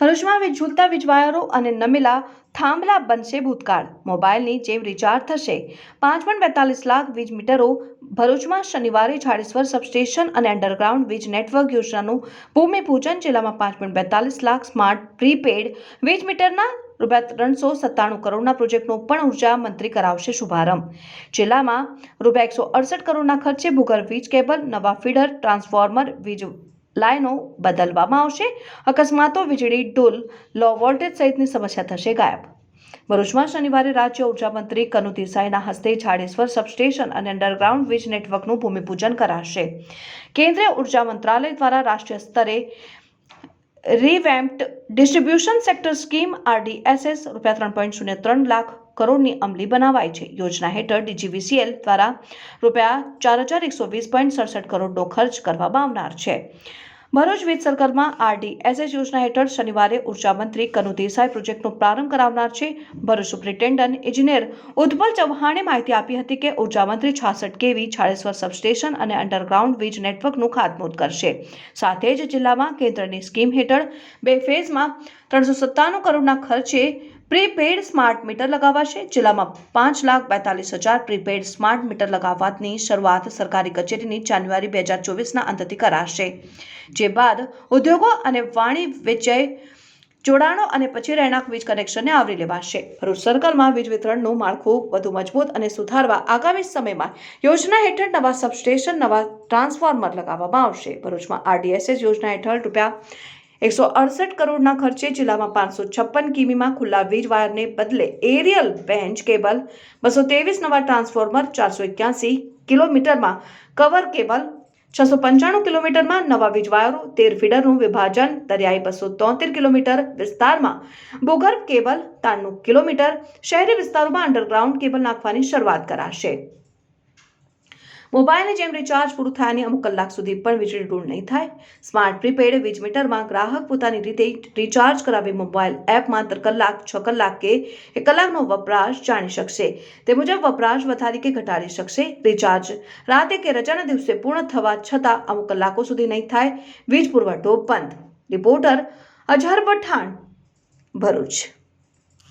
ભરૂચમાં વીજ ઝૂલતા વીજવાયરો અને નમેલા થાંભલા બનશે ભૂતકાળ. મોબાઈલની જેમ રિચાર્જ થશે. પાંચ પોઈન્ટ બેતાલીસ લાખ વીજ મીટરો ભરૂચમાં શનિવારે જાડેશ્વર સબસ્ટેશન અને અંડરગ્રાઉન્ડ વીજ નેટવર્ક યોજનાનું ભૂમિપૂજન. જિલ્લામાં પાંચ પોઈન્ટ બેતાલીસ લાખ સ્માર્ટ પ્રીપેડ વીજ મીટરના રૂપિયા ત્રણસો સત્તાણું કરોડના પ્રોજેક્ટનો પણ ઊર્જા મંત્રી કરાવશે શુભારંભ. જિલ્લામાં રૂપિયા એકસો અડસઠ કરોડના ખર્ચે ભૂગર્ભ વીજ કેબલ, નવા ફીડર, ટ્રાન્સફોર્મર, વીજ લાઇનો બદલવામાં આવશે. અકસ્માતો, વીજળી, ડોલ લો વોલ્ટેજ સહિતની સમસ્યા થશે ગાયબ. ભરૂચમાં શનિવારે રાજ્ય ઊર્જા મંત્રી કનુ દેસાઈના હસ્તે જાડેશ્વર સબસ્ટેશન અને અંડરગ્રાઉન્ડ વીજ નેટવર્કનું ભૂમિપૂજન કરાશે. કેન્દ્રીય ઊર્જા મંત્રાલય દ્વારા રાષ્ટ્રીય સ્તરે revamped distribution sector scheme RDSS રૂપિયા ત્રણ પોઈન્ટ શૂન્ય ત્રણ લાખ કરોડની અમલી બનાવાઈ છે. યોજના હેઠળ ડીજીવીસીએલ દ્વારા રૂપિયા ચાર હજાર એકસો વીસ પોઈન્ટ સડસઠ કરોડનો ખર્ચ કરવામાં આવનાર છે. ભરૂચ વીજ સર્કલમાં આરડીએસએસ યોજના હેઠળ શનિવારે ઊર્જા મંત્રી કનુ દેસાઈ પ્રોજેક્ટનો પ્રારંભ કરાવનાર છે. ભરૂચ સુપ્રિન્ટેન્ડન્ટ ઇજનેર ઉત્પલ ચૌહાણે માહિતી આપી હતી કે ઊર્જા મંત્રી છાસઠ કેવી છાળેશ્વર સબસ્ટેશન અને અંડરગ્રાઉન્ડ વીજ નેટવર્કનું ખાતમુહૂર્ત કરશે. સાથે જ જિલ્લામાં કેન્દ્રની સ્કીમ હેઠળ બે ફેઝમાં ત્રણસો સત્તાણું કરોડના ખર્ચે પ્રીપેડ સ્માર્ટ મીટર લગાવાશે. જિલ્લામાં પાંચ લાખ બેતાલીસ હજાર પ્રીપેડ સ્માર્ટ મીટર લગાવવાની શરૂઆત સરકારી કચેરીની જાન્યુઆરી બે હજાર ચોવીસના અંતથી કરાશે. જે બાદ ઉદ્યોગો અને વાણી વાણિજ્ય જોડાણો અને પછી રહેણાંક વીજ કનેક્શનને આવરી લેવાશે. ભરૂચ સર્કલમાં વીજ વિતરણનું માળખું વધુ મજબૂત અને સુધારવા આગામી સમયમાં યોજના હેઠળ નવા સબસ્ટેશન, નવા ટ્રાન્સફોર્મર લગાવવામાં આવશે. ભરૂચમાં આરડીએસએસ યોજના હેઠળ રૂપિયા એકસો અડસઠ કરોડના ખર્ચે જિલ્લામાં પાંચસો છપ્પન કિમીમાં ખુલ્લા વીજ વાયરને બદલે એરિયલ બેન્ચ કેબલ, બસો ત્રેવીસ નવા ટ્રાન્સફોર્મર, ચારસો એક્યાસી કિલોમીટરમાં કવર કેબલ, છસો પંચાણું કિલોમીટરમાં નવા વીજવાયરો તેર ફીડરનું વિભાજન, દરિયાઈ બસો તોતેર કિલોમીટર વિસ્તારમાં ભૂગર્ભ કેબલ, ત્રાણું કિલોમીટર શહેરી વિસ્તારોમાં અંડરગ્રાઉન્ડ કેબલ નાખવાની શરૂઆત કરાશે. મોબાઈલની જેમ રિચાર્જ પૂરું થયાની અમુક કલાક સુધી પણ વીજળી ડૂળ નહીં થાય. સ્માર્ટ પ્રીપેડ વીજ મીટરમાં ગ્રાહક પોતાની રીતે રિચાર્જ કરાવી મોબાઈલ એપમાં દર કલાક, છ કલાક કે એક કલાકનો વપરાશ જાણી શકશે. તે મુજબ વપરાશ વધારી કે ઘટાડી શકશે. રિચાર્જ રાતે કે રજાના દિવસે પૂર્ણ થવા છતાં અમુક કલાકો સુધી નહીં થાય. વીજ પુરવઠો બંધ. રિપોર્ટર અઝહર પઠાણ, ભરૂચ.